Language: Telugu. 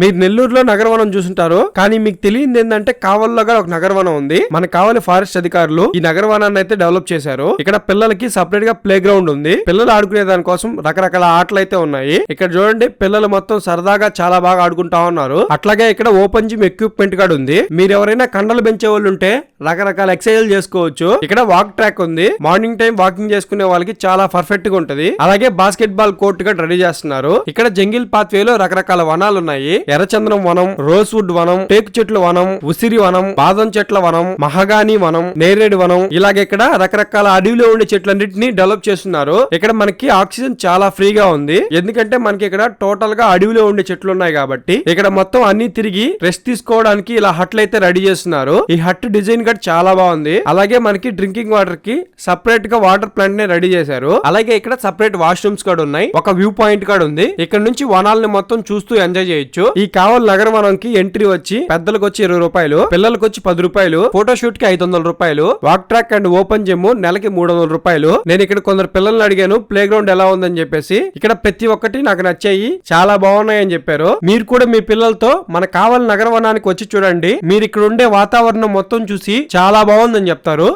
మీరు నెల్లూరులో నగరవనం చూసుంటారు. కానీ మీకు తెలియంది ఏంటంటే కావల్లో కూడా ఒక నగరవనం ఉంది. మన కావలి ఫారెస్ట్ అధికారులు ఈ నగరవనాన్ని అయితే డెవలప్ చేశారు. ఇక్కడ పిల్లలకి సపరేట్గా ప్లే గ్రౌండ్ ఉంది. పిల్లలు ఆడుకునే దానికోసం రకరకాల ఆటలు అయితే ఉన్నాయి. ఇక్కడ చూడండి పిల్లలు మొత్తం సరదాగా చాలా బాగా ఆడుకుంటా ఉన్నారు. అట్లాగే ఇక్కడ ఓపెన్ జిమ్ ఎక్విప్మెంట్ కూడా ఉంది. మీరు ఎవరైనా కండలు పెంచే వాళ్ళు ఉంటే రకరకాల ఎక్సర్సైజ్ చేసుకోవచ్చు. ఇక్కడ వాక్ ట్రాక్ ఉంది. మార్నింగ్ టైం వాకింగ్ చేసుకునే వాళ్ళకి చాలా పర్ఫెక్ట్గా ఉంటది. అలాగే బాస్కెట్ బాల్ కోర్ట్గా రెడీ చేస్తున్నారు. ఇక్కడ జంగిల్ పాత్లో రకరకాల వనాలు ఉన్నాయి ఎర్రచందనం వనం రోజ్ వుడ్ వనం టేకు చెట్ల వనం ఉసిరి వనం బాదం చెట్ల వనం మహగాని వనం నేరేడు వనం. ఇలాగే ఇక్కడ రకరకాల అడవిలో ఉండే చెట్లన్నింటినీ డెవలప్ చేస్తున్నారు. ఇక్కడ మనకి ఆక్సిజన్ చాలా ఫ్రీగా ఉంది. ఎందుకంటే మనకి ఇక్కడ టోటల్గా అడవిలో ఉండే చెట్లు ఉన్నాయి కాబట్టి ఇక్కడ మొత్తం అన్ని తిరిగి రెస్ట్ తీసుకోవడానికి ఇలా హట్లు అయితే రెడీ చేస్తున్నారు. ఈ హట్ డిజైన్ కూడా చాలా బాగుంది. అలాగే మనకి డ్రింకింగ్ వాటర్కి సపరేట్గా వాటర్ ప్లాంట్ని రెడీ చేశారు. అలాగే ఇక్కడ సపరేట్ వాష్రూమ్స్ కూడా ఉన్నాయి. ఒక వ్యూ పాయింట్ కూడా ఉంది. ఇక్కడ నుంచి వనాలని మొత్తం చూస్తూ ఎంజాయ్ చేయొచ్చు. ఈ కావల్ నగరవనంకి ఎంట్రీ వచ్చి పెద్దలకు వచ్చి ఇరవై రూపాయలు పిల్లలకు వచ్చి పది రూపాయలు ఫోటో షూట్కి ఐదు వందల రూపాయలు walk track and open gym నెలకి మూడు వందల రూపాయలు. నేను ఇక్కడ కొందరు పిల్లల్ని అడిగాను ప్లే గ్రౌండ్ ఎలా ఉందని చెప్పేసి. ఇక్కడ ప్రతి ఒక్కటి నాకు నచ్చాయి చాలా బాగున్నాయి అని చెప్పారు. మీరు కూడా మీ పిల్లలతో మన కావల్ నగరవనానికి వచ్చి చూడండి. మీరు ఇక్కడ ఉండే వాతావరణం మొత్తం చూసి చాలా బాగుందని చెప్తారు.